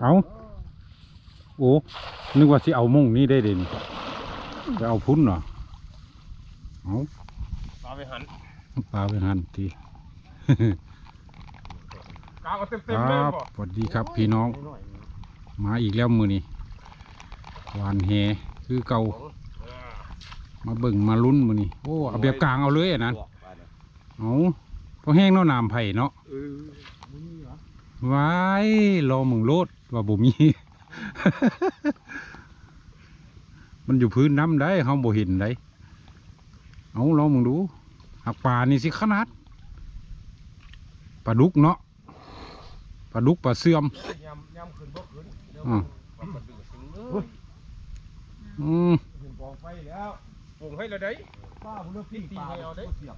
เอาโอ้ นึกว่าสิเอามุ่งนี่ได้เด่นจะเอาพุ่นเหรอเอาปลาไปหันปลาไปหันทีกาวก็เต็มคเต็มรัเลยบบ่สวัสดีครับพี่น้อง มาอีกแล้วมือนี้หวานแหคือเก่า มาเบิ่งมาลุ้นมือนี้โอ้เอาแบบกลางเอาเลยอะนั้นเอาพอแห้งเนาะน้ำไผ่เนาะเออ ไว้รอมึงโลดว่าบ่มี มันอยู่พื้นน้ำได้เขาบ่เห็นได้เอาลองมึงดูหักปลานี่สิขนาดปลาดุกเนาะปลาดุกปลาเสื่อมยำยำขึ้นบ่ขึ้นเดี๋ยวอืมมันกระดือถึงเอ้ยอืมขึ้นกองไฟแล้วปรุงให้และได้ป้าผมเลือกปิ้งปลาปิ้งให้เอาได้เสียบ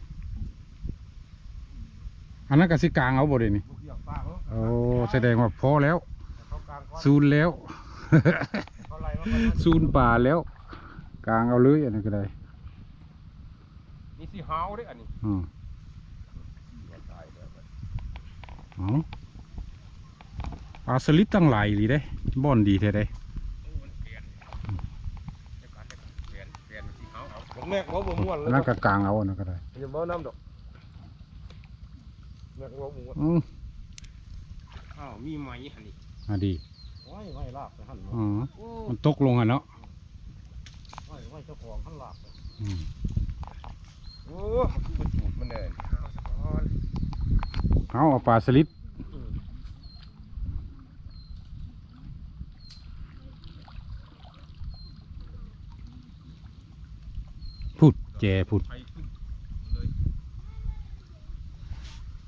อันนั้นก็สิกลางเอาบ่ได้นี่ ลูกเสียบปลาเขาโอ้แสดงว่าพอแล้วเขากลางก้อนซูนแล้วเขาไล่มาก่อนซูนป่าแล้ว กลางเอาเลยอันนั้นก็ได้นี่สิหาวเด้ออันนี้อืมตายแล้วเอาปลาสลิดตั้งหลายหลีได้บ่อนดีแท้ได้โอ้มันเปลี่ยนจะการจะเปลี่ยนเปลี่ยนสิหาวเอาผมแม่ว่าบ่ม่วนเลอัยนนั้นก็กลางเอาอันนั้นก็ได้อย่าบ่น้ำดอกแม่ว่าม่วน อืมอ้าวมีไหมอันนี้อะดีไว้ไว้ลาบไปหั่นอ๋อโอ้มันตกลงอะเนาะไว้ไว้เจ้าของหั่นลาบไปอืมโอ้มันคือบ่จูดมันเลยเอาซะก่อนเอาเอาปลาสลิดพุดแจพุดไปขึ้นเลย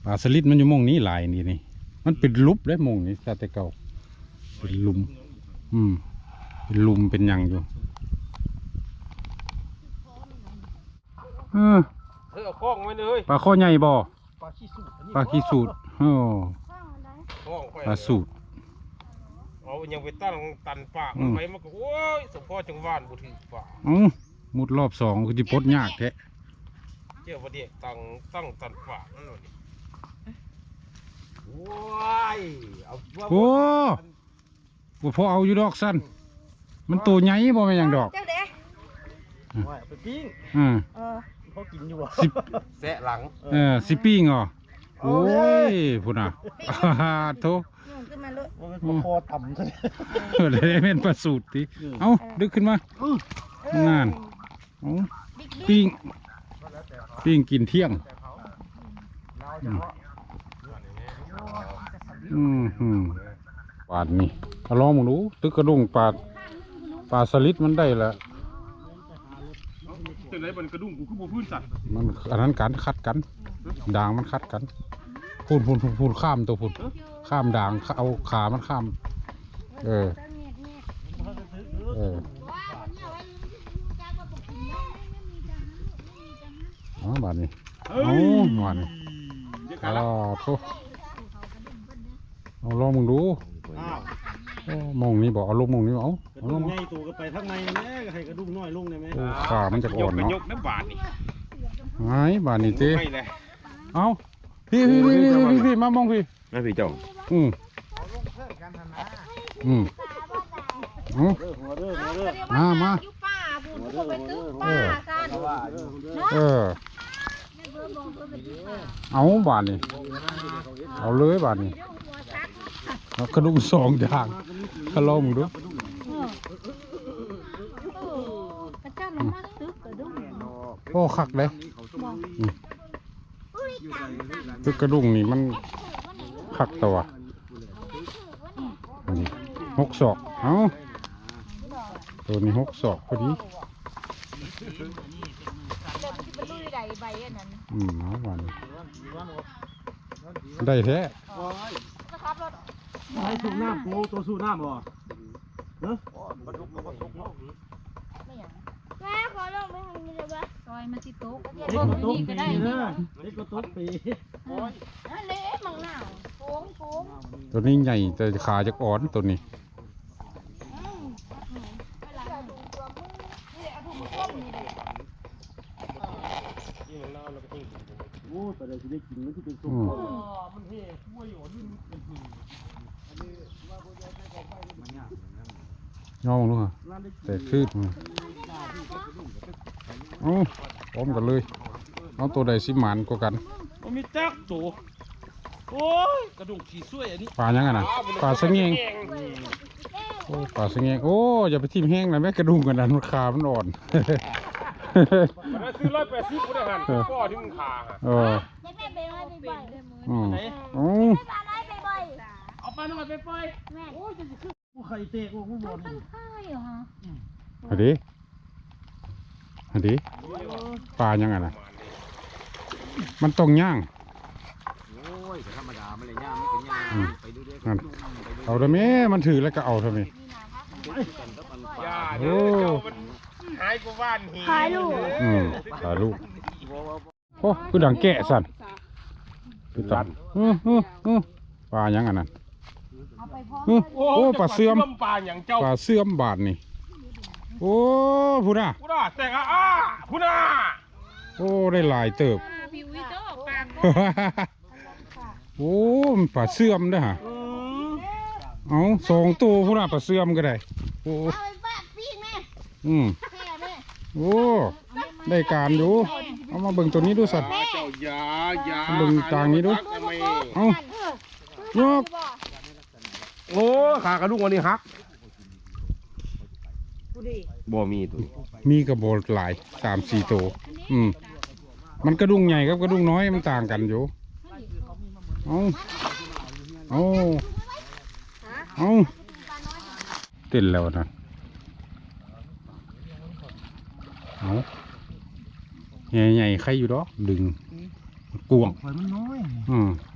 ปลาสลิดมันอยู่หมองนี้หลายนี่นี่ มันเป็นลุบเลยหมองนี้ซาแต่เก่าเป็นหลุม อืม เป็นหลุมเป็นหยังอยู่เออเฮ้ยเอาคล้องไว้เลยปลาข้อใหญ่บ่ปลาขี้สูตรอันนี้ปลาขี้สูตรโอ้คล้องไปปลาสูตร เอายังไปตั้งตันปากอืมันมไปมันก็โอ้ยสมพ่อจังหวานบุถือปากเอ้ามุดรอบสองคือจิปลดยากแท้เจ้าประเดี๋ยวตั้งตั้งตันปากนั่นหน่อย ว้ายเอาว่าโอ้บ่พอเอาอยู่ดอกสั้นมันตัวใหญ่บ่แม่นหยังดอกเจ้าเด้ไว้เอาไปปิ้งอ่าเออเขากินอยู่อะสิบแสะหลังเออสิปิ้งเหรอโอ้ยพุ่นน่ะอ่าโธ่ยุ่งขึ้นมาเลยว่าเป็นคอต่ำซะเลยเออได้แม่นปลาสูตรติ เอ้าดึกขึ้นมา นั่น เอ้าบิ๊กปิ้ง ปิ้งกินเที่ยง เราจะเพาะ อืมอืมปาดนี่เอาลองมึงดูตึกกระดุงปลาปลาสลิดมันได้ละจังไรมันกระดุมกูคือบ่พื้นสัตว์มันอันนั้นกันคัดกัน ด่างมันคัดกันพูนพูนพูนพูนข้ามตัวพูนข้ามด่างเอาขามันข้าม เออเอออ๋อบาดนี้เอาหวานเดี๋ยวอ๋กันละอโท เอาลองมึงดูอ้าวโอ้มองนี้บอกเอาลงมองนี้เอากระเอาดุลมงใหญ่ตัวก็ไปทั้งในแม่ก็ให้กระดุมน้อยลงได้ไหมโอ้ขามันจะอ่อนยกไปเนาะยกน้ำบาดนี่ไอ้บาดนี้เจ้ไม่เลยเอาพี่พี่พี่พี่พี่พี่มามองพี่นั่นพี่เจ้าอืมอืมเอาเด้อหัวเด้อหัวเด้อมามาอยู่ป่าบุญเขาไปตื้อป่ากันเออ เอาบาดนี้เอาเลยบาดนี้ เอากระดุมสองอย่างถ้าลองมึงดูพระเจ้าน่ะมาตึกกระดุมโอ้คักเลยอืมตึกกระดุงนี่มันคักตัวอันนี้หกศอกเอาตัวนี้หกศอกพอดีเดินที่เป็นลุยใดใบอันนั้นอืมเอาวันได้แท้นะครับรถ ให้สูบน้ำตัวตัวสูบน้ำบ่เนอะไม่หยังแม่ขอลงไปทางนี้เลยปะซอยมันสิตกเด็กก็ตกปีเด้อเด็กก็ตกปีนั่นเละมังนาวโค้งโค้งตัวนี้ใหญ่แต่ขาจะอ่อนตัวนี้นี่มันน่าเราก็ต้องกินโอ้แต่เดี๋ยวจะได้กินมันที่เป็นสุกอืมมันเฮ่กล้วยอยู่นี่มันเป็นหินอันนี้ว่าโบราณ ย่องลงอะแต่คืดมาเอาพร้อมกันเลยเอาตัวใดสิหมานกว่ากันมันมีจักตัวโอ้ยกระดูกขี้ช่วยอันนี้ปลายังไงนะปลาสะเงงโอ้ปลาสะเงงโอ้อย่าไปทิ่มแห้งนะแม่กระดุมกันนะมันขามันอ่อนมันได้ซื้อร้อยแปดสิบกูได้หันก็ที่มึงขาฮะเออได้แม่เบลมาไปบ่อยอืมโอ้ไม่ปลาไหลไปบ่อยเอาปลาหน่อยไปปล่อยแม่โอ้ยจะสิขึ้นกู ไข่เตะกูกูบอลตั้งค่ายเหรอฮะอันนี้อันนี้ปลายังไงนะมันต้องย่าง โอ้ยธรรมดาไม่เลยย่างไม่เป็นย่างอืมไปดูด้วยนั่นเอาทำไมมันถือแล้วก็เอาทำไมย่าโอ้เดี๋ยวมันหายกูบ้านหีขายลูกอืมถ่ายรูปโอ้คือดังแกะสั่นคือตันอืออืออือปลายังไงนั้น เอาไปพร้อมอื้อโอ้ปลาเสื่อมปลาอย่างเจ้าปลาเสื่อมบาทนี่โอ้พูน่ะกูน่าแต่งอะอ้ากูน่าโอ้ได้หลายเติบพี่วิโต้ปากโอ้มันปลาเสื่อมเด้อฮะเอาสองตัวพูน่ะปลาเสื่อมก็ได้โอ้เอาไปป้าปีกแม่อืมแม่แม่โอ้ได้การอยู่เอามาเบิ่งตัวนี้ดูสัตว์เจ้าอยาอยาดึงตางนี้ดูทำไมเอายก โอ้ขากระดูกวันนี้ฮักบ่มีตัวนี้มีกระบอกหลายสามสี่ตัวอืม มันกระดุงใหญ่กับกระดุงน้อยมันต่างกันอยู่เอาเอาเอาเต้นแล้วนะเอาใหญ่ใหญ่ๆใครอยู่ดอกดึงกวงไฟมันน้อย อืมหลักเ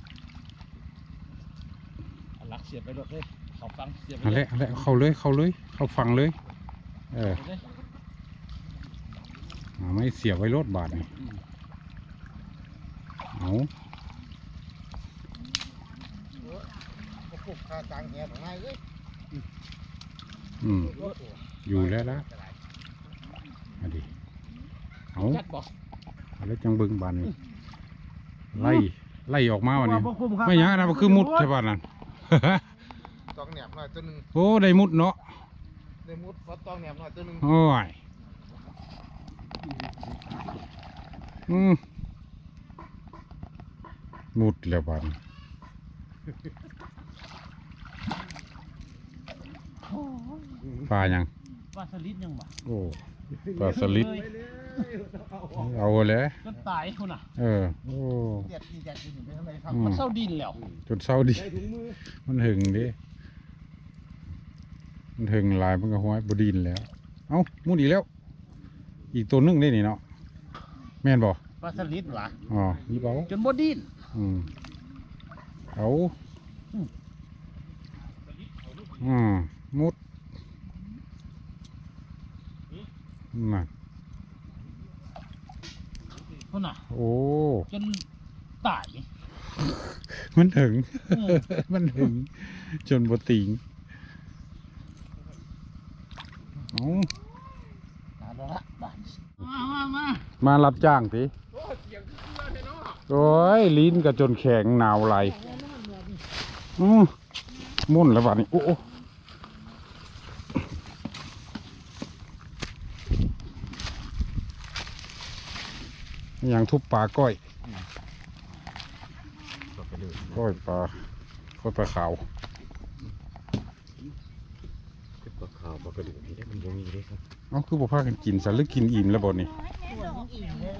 สียบไปรถเลยเขาฟังเสียบไปเอะไรอะไรเข้าเลยเข้าเลยเข้าฟังเลย เออเอาไม่เสียบไว้รถบาทนี่เอาผูกคากลางแหงง่ายเลยอืมอยู่แล้วละมาดิเอาจัดบอกเอาแล้วจังเบิงบานนี่ไล่ไล่ออกมาวันนี้ไม่ยังนะมันคือมุดใช่ป่ะนั่น ตองแหนบหน่อยตัวหนึ่งโอ้ได้มุดเนาะในมุดเพราะตองแหนบหน่อยตัวหนึ่งโอ้ยอืมมุดแล้วบานปลายังปลาสลิดยังบ่โอ้ ปลาสลิดเอาเลยจนตายคนน่ะเออโอ้เด็ดดีแดดดีไปทำไมครับอืมมันเศร้าดินแล้วจนเศร้าดีมันหึงดิมันหึงหลายมันก็ห้อยบดินแล้ว เอ้ามุดอีกแล้ว อีกตัวหนึงได้นี่เนาะแม่นบ่ปลาสลิดหรออ๋อนี่เปล่าจนบ่ดินอืมเอาอืมมุด น่ะคนน่ะ โอ้ จนตาย มันถึงอืมมันถึง จนบติงเอาตายแล้วละบ้านมามามามารับจ้างสิโอ้ย ลิ้นก็จนแข็งหนาวไหลอืมมุ่นแล้วบ้านี้ โอ้โอ้ ยังทุบปลาก้อยก้อยปลาก้อยปลาขาวปลาขาวปลากระดูกนี่ได้มันบ่มีเลยครับเอาคือบ่พากันกินซะหรือกินอิ่มแล้วบ่นี่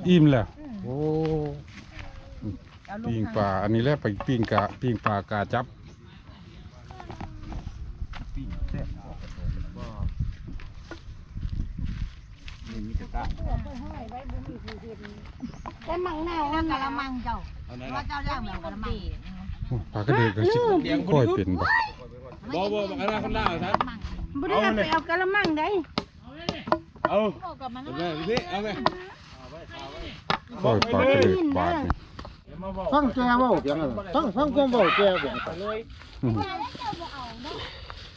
อิ่มแล้วโอ้ปิ้งปลาอันนี้แหละไปปิ้งกะปิ้งปลากาจับ ปิ้งแซ่บนี่มี แต่ตาแต่มังนาวแล้วนะกะละมังเจ้าเอาไหนว่าเจ้าย่างแบบกะละมังปลากระเดือกกันสิก้อยเป็นบ่บ่บ่บักอะไรคนล่าท่านบ่ได้เอาไปเอากะละมังได้เอาบอกกับมันเอาไปพี่เอาไปก้อยปลากระเดือกบาดนี่ฟังแกว่าเสียงอะไรฟังฟังความเบาแกเสียงเลยอื้อ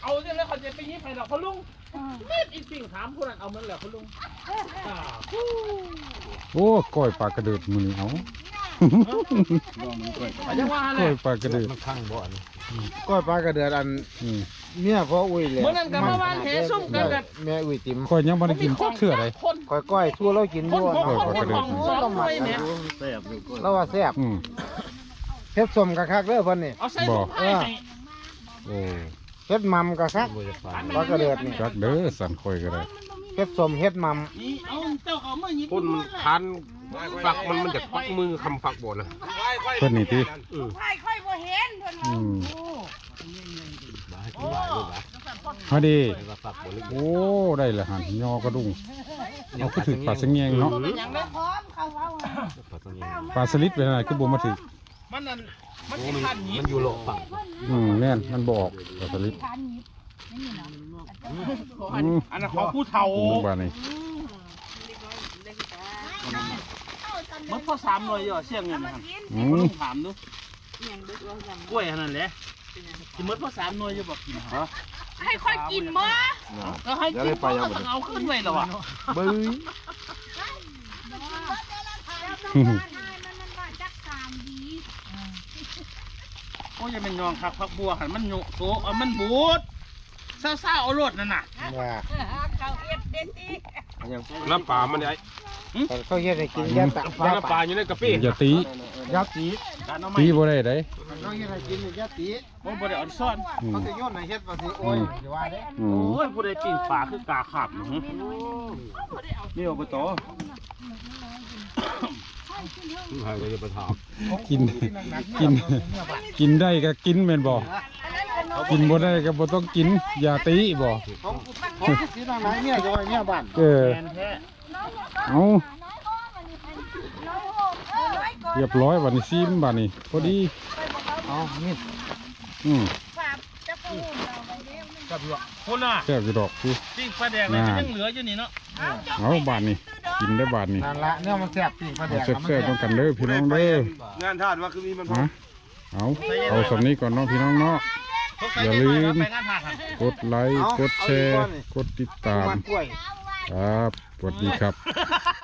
เอาเสร็จแล้วเขาจะไปยิบให้เราเขาลุง นิดอีกสิ่งถามคนนั้นเอามันแหละเขาลุงโอ้ก้อยปลากระเดือกมือนี้เอาอาจจะว่าอะไรก้อยปลากระเดือกมันข้างบ่อนก้อยปลากระเดือดอันอืมเมียพ่ออุ้ยเลยเมื่อนั้นก็มาวันแหซุ่มกันกันแม่อุ้ยติ๋มข้อยยังบ่ได้กินจักเทื่อเลยคนก้อยก้อยชั่วเรากินคนบ่หัวเออคนก็คนได้ของสองหน่วยเนี่ยเราว่าแซ่บอืมเฮ็ดสมกะคักเด้อเพิ่นนี่เอาใส่ถุงผ้าให้โอ้ เฮ็ดมัมกะคักปลากระเดือดนี่จักเด้อสั่นข่อยก็ได้เฮ็ดสมเฮ็ดมัมนี่เอาเจ้าเอามาหยิบคนมันทันฝักมันมันจะควักมือคำฝักบ่นะเพิ่นนี่ติไข่ค่อยบ่เห็นเพิ่นอืว่ามมาดีโอ้ได้ละหันยอกระดุงเอาคือถึกปลาสะเงียงเนาะเป็นหยังเด้อพร้อมเขาเว้าอะปลาสลิดเป็นอะไรคือบ่มาถึก มันนั่นมันสิทันหยิมับนอยู่โลกฝั่งอืมแม่นมันบ่ออกปลาสลิดอืมอันนั้นของผู้เฒ่าหมู่บ้านนี่มันพอสามหน่วยอยู่เสี่ยงเงินนะครับอืผมมต้องถามดูกล้วยอันนั้นแหละสิหมดพอสามหน่วยอยู่บอกกินเหรอให้ค่อยกินบ่ก็ให้กินก็ต้องเอาขึ้นไว้แล้วอะบึ้ย โอ้ยยังเป็นยองคักพักบัวหันมันโยโตเอามันบูดซ่าซ่าๆเอารถนั่นน่ะว่าเขาเฮ็ดเด็ดอีกน้ำปลามันไอ้แต่เขาเฮ็ดให้กินยาตะปลายาน้ำปลาอยู่ในกะปิอย่าตียาตีการเอาไม้ตีบ่ได้เด้เขาเฮ็ดให้กินยาตีโอ้บ่ได้เอ่อนซ่อนอืมเขาจะโยนให้เฮ็ดว่าสิโอ้ยสิว่าเด้อืมโอ้ยผู้ใดปีนป่าคือกาขาบนะฮะนี่อบต ใครก็จะไปถามกิน กิน กินได้ก็กินแม่นบ่กินบ่ได้ก็บ่ต้องกินอย่าตีบ่ของของสิทางไหนเมียจะไว้เมียบ้านเออแทนแท้เอาเรียบร้อยวันนี้ซิมบัดนี้พอดีเอานี่อืมฝากจะปูเราไปเด้อคนน่ะแซ่บอยู่ดอกคือปิ้งปลาแดงเลยมันยังเหลืออยู่นี่เนาะ เอาบาดนี้กินได้บาดนี้นั่นละเนี่ยมันแซ่บจริงปลาแดเอากแซ่บๆต้องกันเด้อพี่น้องเด้องานทาสว่าคือมีมันฮะเอาเอาสำนี้ก่อนเนาะพี่น้องเนาะ อย่าลืมไปงานหาดกดไลค์กดแชร์ กดติดตาม มันกล้วย ครับสวัสดีครับ